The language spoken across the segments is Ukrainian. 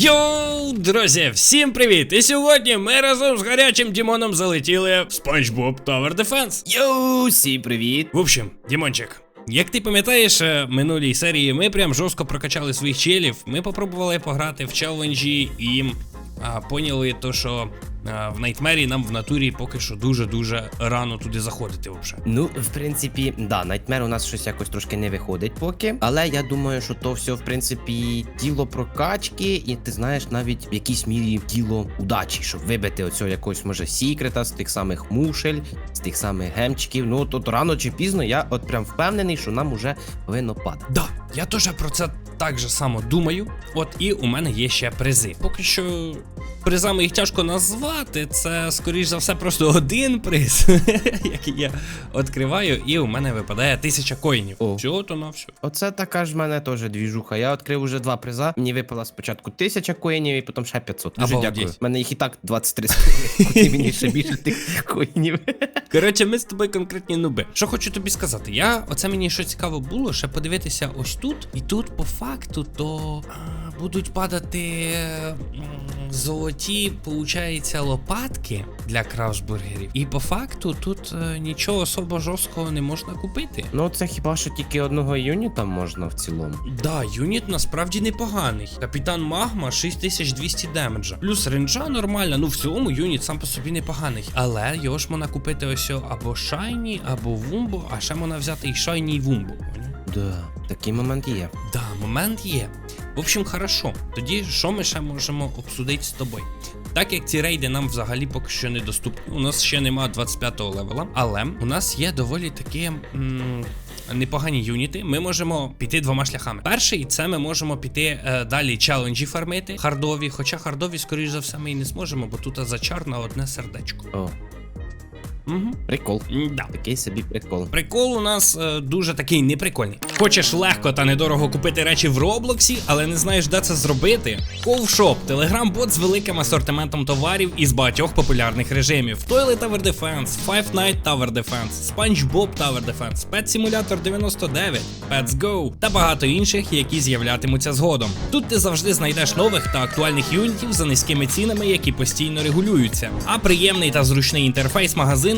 Йоу, друзі, всім привіт! І сьогодні ми разом з гарячим Дімоном залетіли в SpongeBob Tower Defense. Йоу, всім привіт! В общем, Дімончик, як ти пам'ятаєш, е, минулій серії ми прям жорстко прокачали своїх челів. Ми попробували пограти в челенджі і а, поняли то, що в Найтмері нам в натурі поки що дуже-дуже рано туди заходити взагалі. Ну, в принципі, да, Nightmare у нас щось якось трошки не виходить поки. Але я думаю, що то все, в принципі, діло прокачки, і ти знаєш, навіть в якійсь мірі діло удачі, щоб вибити оцього якогось, може, секрета з тих самих мушель, з тих самих гемчиків. Ну, тут рано чи пізно я от прям впевнений, що нам уже повинно падати. Да, я теж про це так же само думаю. От і у мене є ще призи. Поки що призами їх тяжко назвати. Це, скоріш за все, просто один приз, який я відкриваю, і у мене випадає тисяча коїнів. О. Всього то на все. Оце така ж в мене теж двіжуха. Я відкрив уже два приза. Мені випала спочатку 1000 коїнів і потім ще 500. Дуже Обалдеть. дякую. У мене їх і так 23 з Куди мені ще більше тих коїнів. Коротше, ми з тобою конкретні нуби. Що хочу тобі сказати, я оце мені що цікаво було, ще подивитися ось тут, і тут по факту то будуть падати золоті, получається, лопатки для краусбургерів. І по факту тут е, нічого особо жорсткого не можна купити. Ну, це хіба що тільки одного юніта можна в цілому. Да, юніт насправді непоганий. Капітан Магма 6200 демеджа. Плюс ренджа нормальна. Ну в цілому юніт сам по собі непоганий. Але його ж можна купити ось або Шайні, або Вумбо, а ще можна взяти і Шайні і Вумбо. Да, такий момент є. Да, момент є. В общем, хорошо. Тоді що ми ще можемо обсудити з тобою? Так як ці рейди нам взагалі поки що недоступні, у нас ще нема 25-го левела, але у нас є доволі такі. М Непогані юніти, ми можемо піти двома шляхами. Перший це ми можемо піти е, далі челенджі фармити, хардові. Хоча хардові, скоріш за все, ми і не зможемо, бо тут зачар на одне сердечко. О, Угу. прикол. Да. Такий собі прикол. Прикол у нас е, дуже такий неприкольний. Хочеш легко та недорого купити речі в Роблоксі, але не знаєш, де це зробити? Ковшоп телеграм-бот з великим асортиментом товарів із багатьох популярних режимів: Toilet Tower Defense, Five Night Tower Defense, SpongeBob Tower Defense, Pet Simulator 99, Pets Go та багато інших, які з'являтимуться згодом. Тут ти завжди знайдеш нових та актуальних юнітів за низькими цінами, які постійно регулюються. А приємний та зручний інтерфейс магазину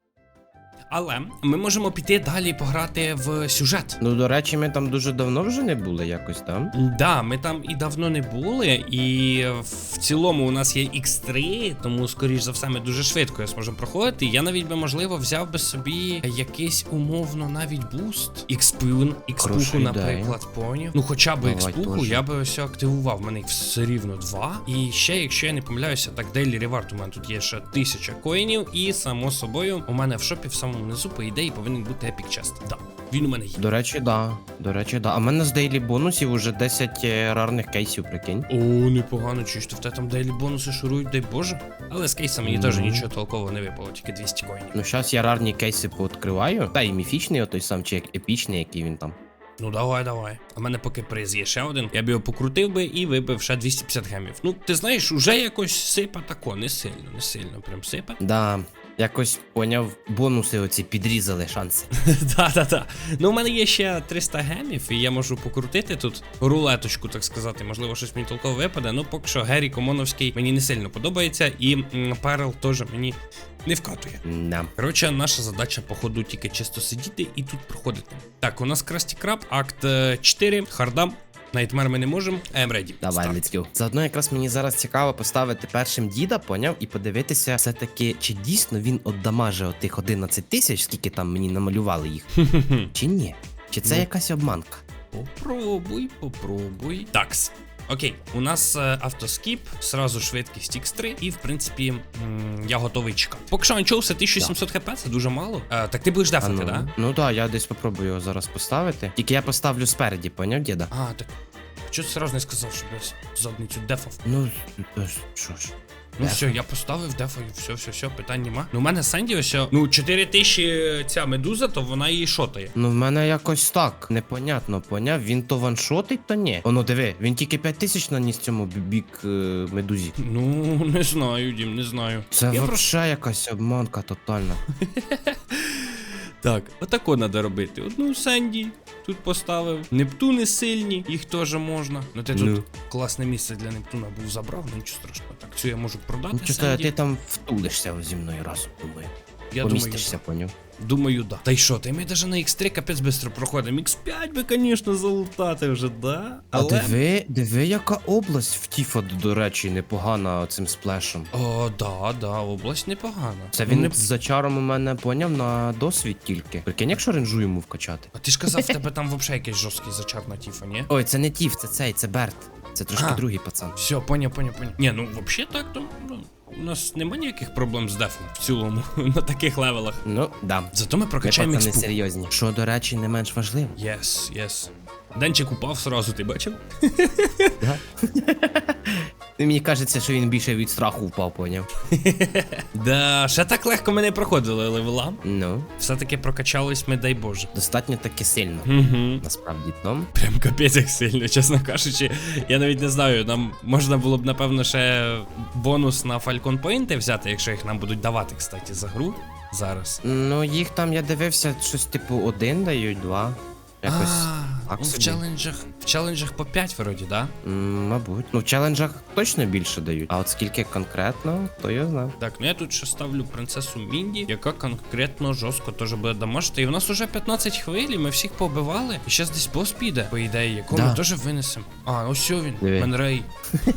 Але ми можемо піти далі пограти в сюжет. Ну, до речі, ми там дуже давно вже не були якось там. Да, ми там і давно не були, і в цілому у нас є X3, тому скоріш за все ми дуже швидко зможемо проходити. Я навіть би можливо взяв би собі якийсь умовно навіть буст. X-Pun, ідея. наприклад, поняв. Ну хоча б X-Пуху я би ось активував. В мене їх все рівно два. І ще, якщо я не помиляюся, так Daily Reward у мене тут є ще тисяча коїнів, і само собою у мене в шопі в самому низу, по ідеї, повинен бути Epic Chest. Да, він у мене є. До речі, да. До речі, да. А в мене з дейлі бонусів уже 10 е, рарних кейсів, прикинь. О, непогано, чи ж то в тебе там дейлі бонуси шурують, дай Боже. Але з кейсом мені Ну. теж нічого толкового не випало, тільки 200 коїнів. Ну, зараз я рарні кейси пооткриваю. Та і міфічний, отой сам, чи як епічний, який він там. Ну давай, давай. А в мене поки приз є ще один. Я б його покрутив би і вибив ще 250 гемів. Ну, ти знаєш, уже якось сипа тако, не сильно, не сильно прям сипа. Да. Якось поняв, бонуси оці підрізали шанси. Да-да-да. Ну, у мене є ще 300 гемів, і я можу покрутити тут рулеточку, так сказати. Можливо, щось мені толково випаде. Ну, поки що Геррі Комоновський мені не сильно подобається, і Перл теж мені не вкатує. Да. Коротше, наша задача, походу, тільки чисто сидіти і тут проходити. Так, у нас Красті Краб, акт е, 4, хардам. Найтмер ми не можемо. I'm ready. Давай, Start. let's go. Заодно якраз мені зараз цікаво поставити першим діда, поняв, і подивитися все-таки, чи дійсно він отдамаже отих 11 тисяч, скільки там мені намалювали їх, чи ні? Чи це Ну. якась обманка? Попробуй, попробуй. Такс. Окей, у нас е, автоскіп, сразу швидкість X3, і в принципі м, я готовий чекати. Поки що анчоуса 1700 хп, це дуже мало. А, так ти будеш дефати, дефати, ну, да? ну да, я десь попробую його зараз поставити. Тільки я поставлю спереді, поняв, діда? А, так. Чого ти сразу не сказав, щоб я задницю дефав? Ну, е, що ж. Ну все, я поставив, дефою, все, все, все, питань нема. Ну, у мене Сенді ще, ну, 4 тисячі ця медуза, то вона її шотає. Ну, в мене якось так. Непонятно, поняв. Він то ваншотить, то ні. Оно диви, він тільки 5 тисяч наніс цьому бік е, медузі. Ну, не знаю, Дім, не знаю. Це Я вообще просто- якась обманка тотальна. Так, отако треба робити. Одну Сенді тут поставив. Нептуни сильні, їх теж можна. Ну ти Ну. тут класне місце для Нептуна був забрав, ну нічого страшного. Так, цю я можу продати. Ну, Сенді. ти там втулишся зі мною разом, думаю. Я думаю, Помістишся, поняв. думаю, да. Та й що, та й ми навіть на X3 капець швидко проходимо. X5 би, звісно, залутати вже, да? А диви, диви, яка область в Тіфа, до речі, непогана цим сплешем. О, да, да, область непогана. Це він не... з чаром у мене поняв на досвід тільки. Прикинь, якщо ренжу йому вкачати. А ти ж казав, в тебе там взагалі якийсь жорсткий зачар на Тіфа, ні? Ой, це не Тіф, це цей, це Берт. Це трошки А. другий пацан. Все, поняв, поняв, поняв. Ні, ну взагалі так, то ну, у нас нема ніяких проблем з дефом в цілому на таких левелах. Ну, да. Зато ми Ми прокачаємо експу. серйозні. Що, до речі, не менш важливо. Єс, єс. Денчик упав сразу, ти бачив? Мені кажеться, що він більше від страху впав, поняв. Да, ще так легко ми не проходили левела. Ну, Все-таки прокачались ми, дай Боже. достатньо таки сильно. Угу. Насправді там. Прям капець як сильно, чесно кажучи. Я навіть не знаю, нам можна було б, напевно, ще бонус на Falcon Point взяти, якщо їх нам будуть давати, кстати, за гру зараз. Ну, їх там я дивився, щось типу один дають, два. Якось. А, так ну, в собі. челенджах, в челенджах по 5 вроді, да? м, Мабуть. Ну, в челенджах точно більше дають. А от скільки конкретно, то я знав. Так, ну я тут ще ставлю принцесу Мінді, яка конкретно жорстко теж буде дамажити. І в нас уже 15 хвиль, і ми всіх побивали. І зараз десь бос піде, по ідеї, якого Да. ми теж винесемо. А, ось що він, Диви. Менрей.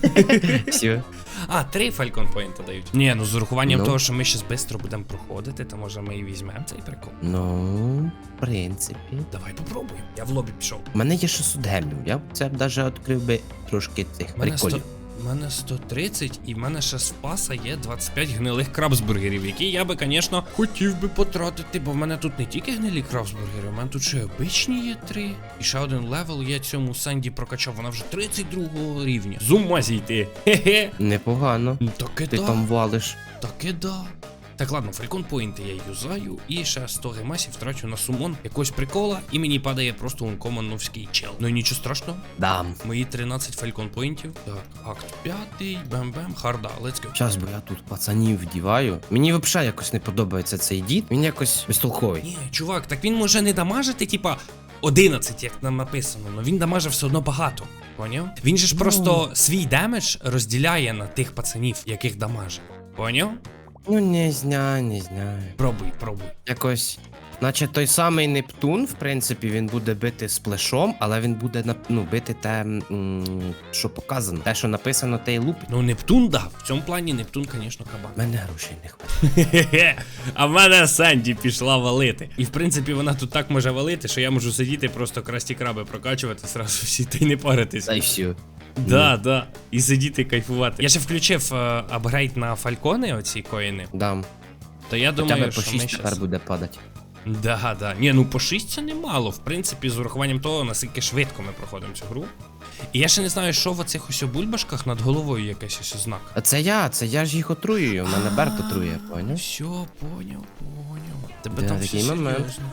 Все. А, три Falcon Point дають. Ні, ну з урахуванням Ну. того, що ми зараз швидко будемо проходити, то може ми і візьмемо цей прикол. Ну, в принципі. Давай попробуємо. Я в лобі пішов. У мене є 600 гемів. Я б це б навіть відкрив би трошки цих У мене, 100, приколів. У мене 130, і в мене ще з паса є 25 гнилих крабсбургерів, які я би, звісно, хотів би потратити, бо в мене тут не тільки гнилі крабсбургери, у мене тут ще обичні є три. І ще один левел я цьому Сенді прокачав, вона вже 32 рівня. З ума зійти. Хе-хе. Непогано. Ну, Таке Ти да. там валиш. Таке да. Так, ладно, фалькон поінти я юзаю, і ще 100 гемасів трачу на сумон якогось прикола, і мені падає просто ункомоновський чел. Ну і нічого страшного. Дам. Мої 13 фалькон поінтів. Так, акт 5, бем-бем, харда, let's go. Зараз бо я тут пацанів вдіваю. Мені взагалі якось не подобається цей дід. Він якось безтолковий. Ні, чувак, так він може не дамажити, типа 11, як нам написано, але він дамажив все одно багато. Поняв? Він же ж просто свій демедж розділяє на тих пацанів, яких дамаже. Поняв? Ну, не знаю, не знаю. Пробуй, пробуй. Якось. Наче той самий Нептун, в принципі, він буде бити сплешом, але він буде ну, бити те, м, що показано. Те, що написано, те й лупить. Ну, Нептун, да. В цьому плані Нептун, звісно, кабан. Мене грошей не. Хе-хе. А в мене Санді пішла валити. І в принципі вона тут так може валити, що я можу сидіти просто красті краби прокачувати сразу всі та й не паритись. Та й все. Да, да. І сидіти кайфувати. Я ще включив е, апгрейд на фалькони, оці коїни. Дам. То я Хоча думаю, б по що ми 6 тепер щас... буде падати. Да, да. Ні, ну по 6 це немало. В принципі, з урахуванням того, наскільки швидко ми проходимо цю гру. І я ще не знаю, що в оцих ось бульбашках над головою якийсь ось знак. А це я, це я ж їх отрую, у мене Берт отрує, поняв? Все, поняв, поняв. Тебе Да, там такий все момент. серйозно.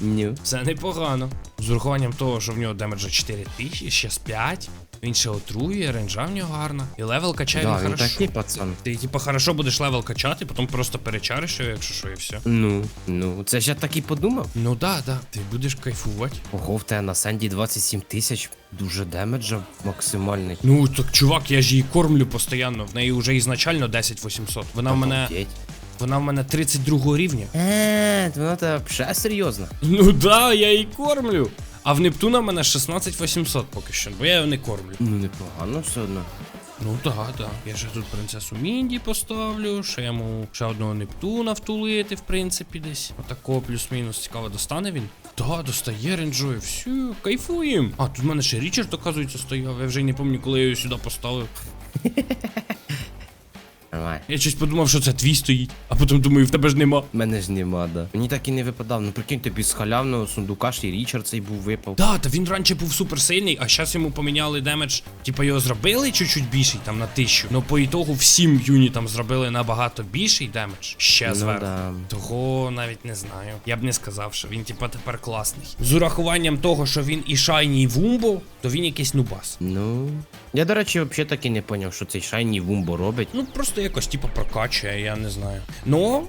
Ні. Це непогано. З урахуванням того, що в нього демеджа 4000, ще з 5. Він ще отрує, ренджа в нього гарна. І левел качає Да, він хорошо. такий пацан. Ти типа хорошо будеш левел качати, потім просто перечариш його, якщо що, і все. Ну, ну, це ж я так і подумав. Ну да, да, ти будеш кайфувати. Ого, в тебе на Сенді 27 тисяч, дуже демеджа максимальний. Ну так чувак, я ж її кормлю постійно. В неї вже ізначально 10 800. Вона в мене. Вона в мене 32 рівня. Е, вона тебе ще серйозно. Ну да, я її кормлю. А в Нептуна в мене 16 800 поки що, бо я його не кормлю. Ну, непогано все одно. Ну так, так. Я ще тут принцесу Мінді поставлю, ще йому ще одного Нептуна втулити, в принципі, десь. Отакого плюс-мінус цікаво достане він. Да, достає ренджує, все, кайфуєм. А, тут в мене ще Річард, оказується, стояв. Я вже й не пам'ятаю, коли я його сюди поставив. Нормально. Я щось подумав, що це твій стоїть, а потім думаю, в тебе ж нема. Мене ж нема, да. Мені так і не випадав. Ну прикинь, тобі з халявного сундука ж і Річард цей був випав. Да, та він раніше був суперсильний, а зараз йому поміняли демедж. Типа його зробили чуть-чуть більший, там на тисячу. Ну по ітогу всім юнітам зробили набагато більший демедж. Ще Ну зверху. да. Того навіть не знаю. Я б не сказав, що він типа тепер класний. З урахуванням того, що він і шайні, і вумбо, то він якийсь нубас. Ну. Я, до речі, взагалі так і не поняв, що цей шайні вумбо робить. Ну просто якось типа прокачує, я не знаю. Ну.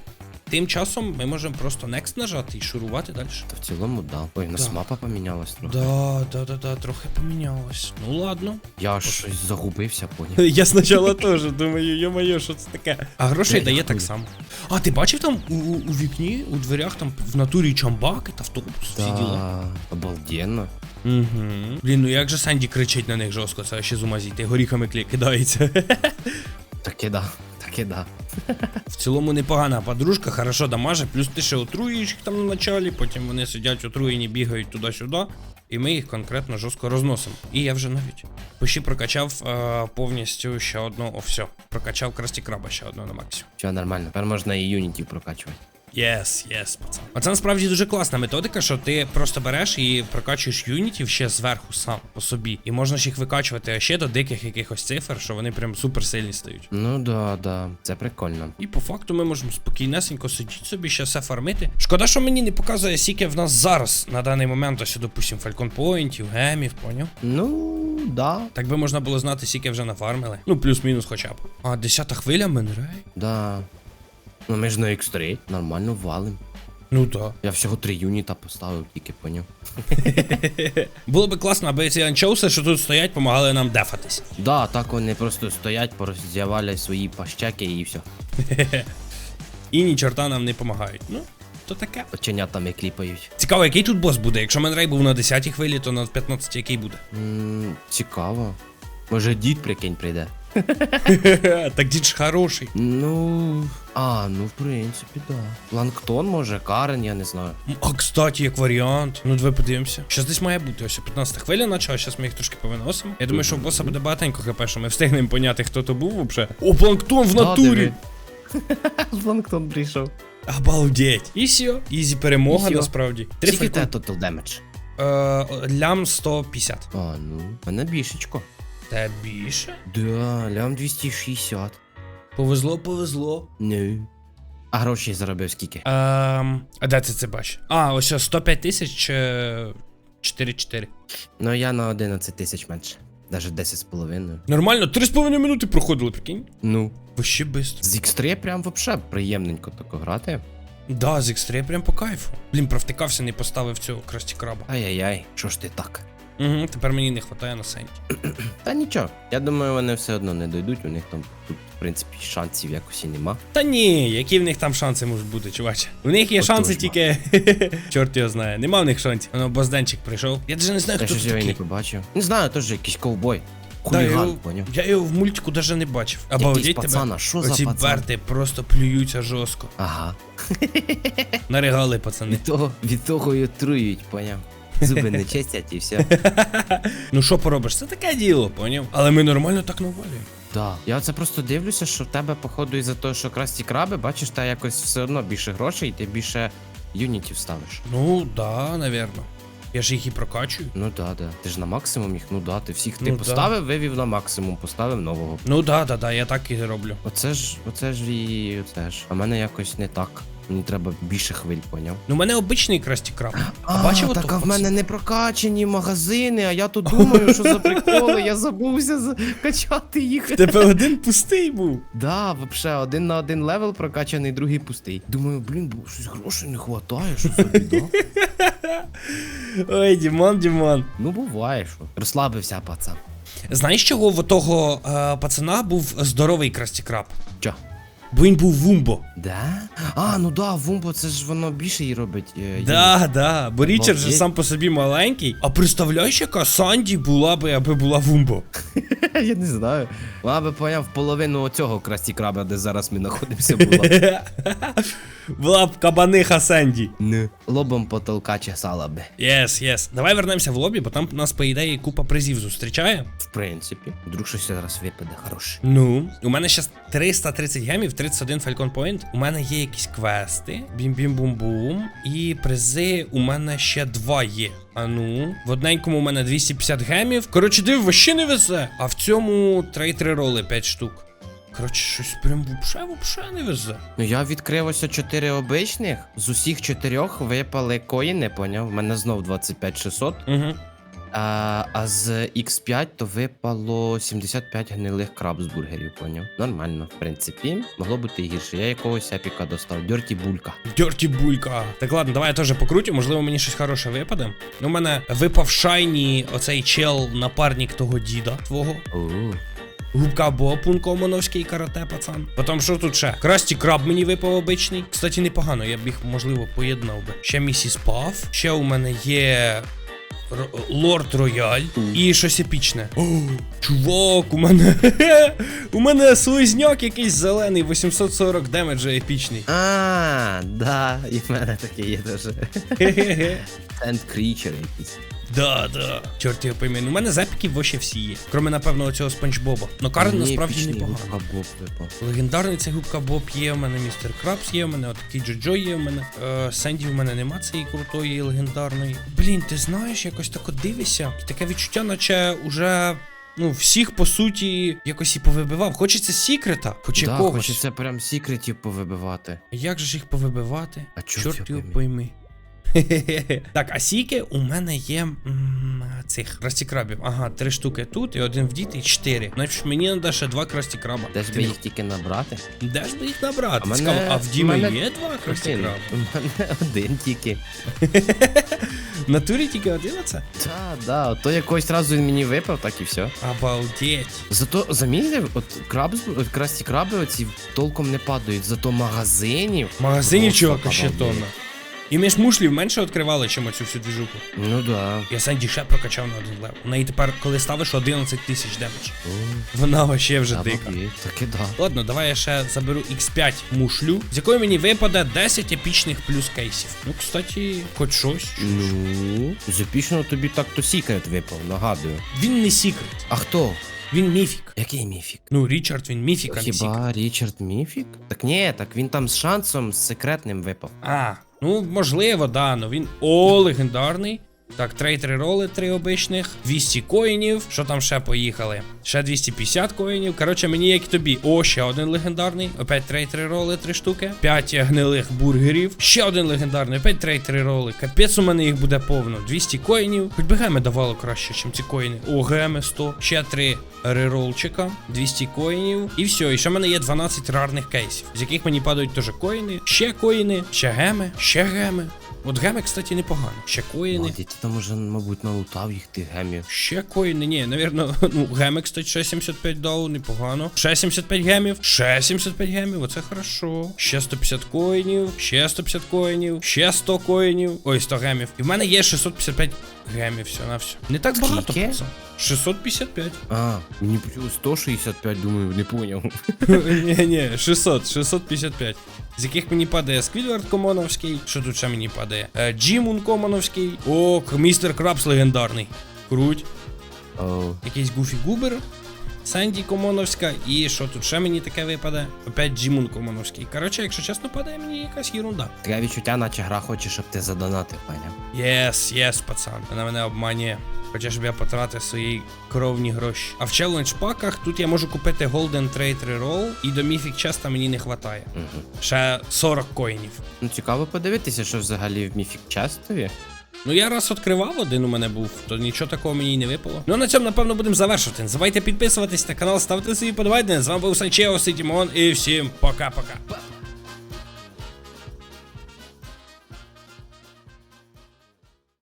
Тим часом ми можемо просто next нажати і шурувати далі. Та в цілому, да. Ой, у нас Да. мапа помінялась трохи. Да, да, да, да, трохи помінялось. Ну ладно. Я аж щось загубився, поняв. Я спочатку теж думаю, йо-моє, що це таке. А грошей Я дає так само. А ти бачив там у, у, у вікні, у дверях там в натурі чамбаки та автобус всі діла? Да, обалденно. Угу. Блін, ну як же Санді кричить на них жорстко, це ще з ума зійти, горіхами клі- кидається. Таке да, таке да. В цілому непогана подружка, хорошо дамаже, плюс ти ще отруєш їх там на началі, потім вони сидять отруєні, бігають туди-сюди, і ми їх конкретно жорстко розносимо. І я вже навіть почти прокачав е, повністю ще одну, о, все, прокачав красті краба ще одну на максимум. Все нормально. Тепер можна і юнітів прокачувати. Єс, єс, пацан. А це насправді дуже класна методика, що ти просто береш і прокачуєш юнітів ще зверху сам по собі. І можна ж їх викачувати ще до диких якихось цифр, що вони прям супер сильні стають. Ну да, да. Це прикольно. І по факту ми можемо спокійнесенько сидіти собі, ще все фармити. Шкода, що мені не показує, скільки в нас зараз на даний момент, ось, допустим, фалькон поінтів, гемів, поняв? Ну, да. Так би можна було знати, скільки вже нафармили. Ну, плюс-мінус хоча б. А, десята хвиля Менрей? Да. Ну ми ж на X3 нормально валим. Ну так. Я всього три юніта поставив, тільки поняв. Було би класно, аби ці анчоуси, що тут стоять, помагали нам дефатись. Да, так вони просто стоять, пороздявали свої пащаки і все. І ні чорта нам не допомагають. Ну, то таке. Оченятами кліпають. Цікаво, який тут бос буде. Якщо Менрей був на 10 хвилі, то на 15 який буде. М, цікаво. Може дід прикинь прийде. так дід ж хороший. Ну. А, ну в принципі, да. Планктон може, Карен, я не знаю. А кстати, як варіант. Ну, давай подивимося. Щас десь має бути. Ось 15 хвиля почала, зараз ми їх трошки повиносимо. Я думаю, що в боса буде багатенько хп, що ми встигнемо поняти, хто то був вообще. О, планктон в натурі! Планктон прийшов. Обалдеть. І все. Ізі перемога І насправді. Три Скільки фалькон. тебе total damage? Е, лям 150. А, ну. Мене бішечко. Та більше? Да, лям 260. Повезло, повезло. Ну. А грошей заробив скільки? Ем, а де ти це бачиш? А, ось ось 105 тисяч е, 4-4. Ну я на 11 тисяч менше. Даже 10 з половиною. Нормально, 3,5 минути проходили, прикинь. Ну. Вообще быстро. З X3 прям вообще приємненько тако грати. Да, з X3 прям по кайфу. Блін, провтикався, не поставив цього красті краба. Ай-яй-яй, що ж ти так? Угу, тепер мені не вистачає на сенті. Та нічого, я думаю, вони все одно не дойдуть, у них там тут, в принципі, шансів якось і нема. Та ні, які в них там шанси можуть бути, чуваче. У них є От шанси тільки. Чорт його знає. Нема в них шансів. Воно бозденчик прийшов. Я навіть не знаю, Я хто щось це його не побачив. Не знаю, теж якийсь ковбой. Да, я, Хуліган, його, поняв. я його в мультику навіть не бачив. Обалдеть тебе. що за Оці берти просто плюються жорстко. Ага. Наригали, пацани. Від того, від того і отруюють, поняв. Зуби не чистять і все. Ну що поробиш? Це таке діло, поняв? Але ми нормально так навалюємо. Да. Я це просто дивлюся, що в тебе, походу, із-за того, що красті краби, бачиш, та якось все одно більше грошей, і ти більше юнітів ставиш. Ну, да, навірно. Я ж їх і прокачую. Ну да, да. Ти ж на максимум їх, ну да, ти всіх ти Ну да. поставив, вивів на максимум, поставив нового. Ну да, да, да, я так і роблю. Оце ж, оце ж і оце ж. А в мене якось не так. Мені треба більше хвиль, поняв. Ну, у мене обичний красті краб. А, бачив так а в мене не прокачані магазини, а я тут думаю, що за приколи, я забувся закачати їх. Тебе один пустий був. Да, вообще, один на один левел прокачаний, другий пустий. Думаю, блін, бо щось грошей не хватає, що за біда. Ой, Дімон, Дімон. Ну, буває, що. Розслабився, пацан. Знаєш, чого в того е, пацана був здоровий красті краб? Чо? Бо він був вумбо. Да? А, ну да, Вумбо, це ж воно більше їй робить. е, Да, да. Бо Річард же Обалдеть. сам по собі маленький. А представляєш, яка Санді була би, аби була вумбо. Я не знаю. Вона би поняв половину оцього красті краба, де зараз ми знаходимося, була. Була б кабаниха Сенді. Не. Лобом потолка чесала би. Єс, єс. Давай вернемося в лобі, бо там нас, по ідеї, купа призів зустрічає. В принципі. Вдруг щось зараз випаде хороше. Ну, у мене ще 330 гемів, 31 Falcon Point. У мене є якісь квести, бім-бім-бум-бум. І призи у мене ще два є. А ну, в одненькому у мене 250 гемів. Коротше, диви, вообще не везе. А в цьому трейдери роли 5 штук. Коротше, щось прям вообще, вообще не везе. Ну я відкрив ось чотири обичних. З усіх чотирьох випали коїни, поняв? У мене знов 25600. Угу. А, а з X5 то випало 75 гнилих краб з бургерів, поняв? Нормально, в принципі, могло бути і гірше. Я якогось епіка достав. Дьорті булька. Дьорті булька. Так ладно, давай я теж покрутю, можливо, мені щось хороше випаде. У мене випав шайні оцей чел, напарник того діда твого. Оу. Губка Боб, Пункомоновський карате, пацан. Потім що тут ще? Красті краб мені випав обичний. Кстати, непогано, я б їх, можливо, поєднав би. Ще місіс Пав. Ще у мене є. Р- Лорд Рояль і щось епічне. О, чувак, у мене. у мене слизняк якийсь зелений, 840 демеджа епічний. А, да, і в мене таке є теж. Хе-хе-хе. Енд крічер якийсь. Да, да. Чорт його пойми. Ну, у мене запіків вообще всі є. Кроме, напевно, оцього спанч Боба. Ну, Карен Мені насправді епічний непогано. Губка Боб випав. Легендарний це губка Боб є, у мене містер Крабс є, у мене отакий Джоджо є, у мене е, Сенді у мене нема цієї крутої легендарної. Блін, ти знаєш, якось тако дивишся, і таке відчуття, наче уже. Ну, всіх по суті якось і повибивав. Хочеться секрета, хоч Да, якогось. хочеться прям секретів повибивати. Як же ж їх повибивати? А чорт Чорт його його пойми. так, а сіки у мене є м, цих красті-крабів. Ага, три штуки тут, і один в діти, і чотири. Значить, мені треба ще два красті-краба. Де ж би їх тільки набрати? Де ж би їх набрати? А мене- Цікаво, а в Діми мене- є два Один. красті-краби? У мене один тільки. Натурі тільки один оце? Та, да, то якось разу він мені випав, так і все. Обалдеть. Зато замітив, от краб, от красті краби оці толком не падають, зато магазинів. В магазині чувака ще тонна. І ми ж мушлів менше відкривали, чим оцю всю двіжуху. Ну да. Я Сенді ще прокачав на один лев. У неї тепер, коли ставиш 11 тисяч демедж. Вона вообще вже дика. Таки да. Ладно, давай я ще заберу X5 мушлю, з якої мені випаде 10 епічних плюс кейсів. Ну, кстати, хоч щось. Ну, з епічного тобі так то секрет випав, нагадую. Він не секрет, А хто? він міфік. Який міфік? Ну, Річард, він міфік, а не. Хіба Річард Міфік? Так ні, так він там з шансом з секретним випав. А, ну можливо, да, ну він о, легендарний. Так, трейдери роли три обичних, 200 коїнів. Що там ще поїхали? Ще 250 коїнів. Коротше, мені як і тобі. О, ще один легендарний. Опять трейдери роли, три штуки. 5 гнилих бургерів. Ще один легендарний, опять трейдери роли. Капець у мене їх буде повно. 200 коїнів. Хоч би геми давало краще, ніж ці коїни. О, геми 100. Ще 3 реролчика, 200 коїнів. І все. І ще в мене є 12 рарних кейсів, з яких мені падають теж коїни, ще коїни, ще геми, ще геми. От геми, кстати, непогано. Ще коїни. О, ти там уже, мабуть, налутав їх тих гемів. Ще коїни, ні, навірно, ну, геми, кстати, ще 75 дав, непогано. Ще 75 гемів, ще 75 гемів, оце хорошо. Ще 150 коїнів, ще 150 коїнів, ще 100 коїнів. Ой, 100 гемів. І в мене є 655 гемів, все на все. Не так багато, Скільки? пацан. 655. А, мені почув 165, думаю, не поняв. Ні, ні, 600, 655. З яких мені падає Сквідвард Комоновський. Що тут ще мені падає? Е, Джімун Комоновський. О, К- містер Крабс легендарний. Круть. О, Якийсь Гуфі Губер. Санді Комоновська. І що тут ще мені таке випаде? Опять Джімун Комоновський. Коротше, якщо чесно, падає мені якась ерунда. таке відчуття, наче гра хоче, щоб ти задонатив, поняв. Єс, єс, пацан. Вона мене обманює. Хоча щоб я потратив свої кровні гроші. А в челендж паках тут я можу купити Golden Trade Reroll, і до Mythic Chest мені не вистачає. Угу. Ще 40 коїнів. Ну, цікаво подивитися, що взагалі в Міфік Честові. Ну я раз відкривав, один у мене був, то нічого такого мені не випало. Ну на цьому, напевно, будемо завершувати. Не забувайте підписуватись на канал, ставити свої подобайки. З вами був Санчео Ситімон і всім пока-пока.